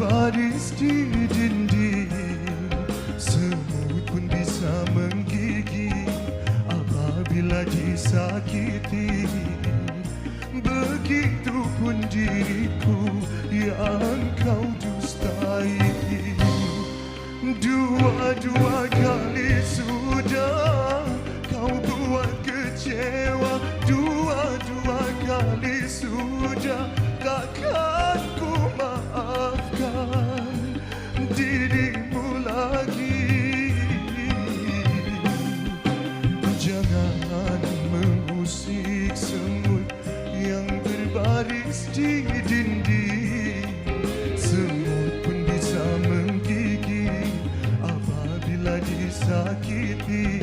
berbaris di dinding Semut pun bisa menggigit apabila disakiti. Begitupun diriku yang kau dustai. Dua-dua kali sudah kau buat kecewa. Dua-dua kali sudah takkan dirimu lagi. Jangan mengusik semut yang berbaris di dinding. Semut pun bisa menggigit apabila disakiti.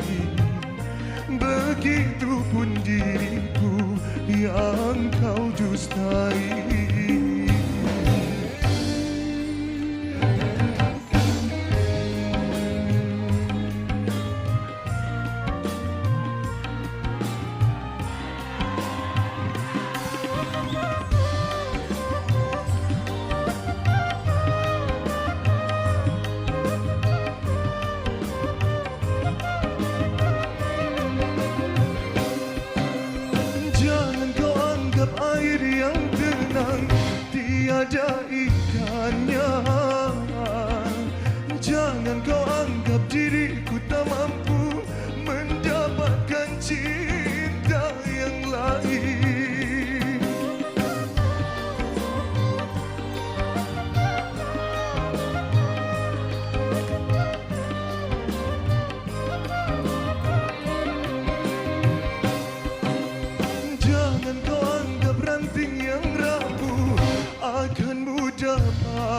Begitupun diriku yang kau dustai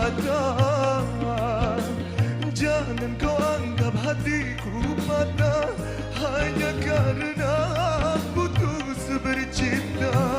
patah. Jangan kau anggap hatiku patah hanya karena putus bercinta.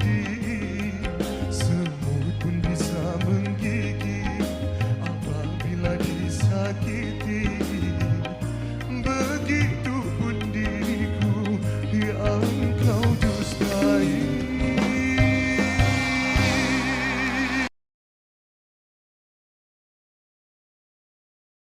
nakiti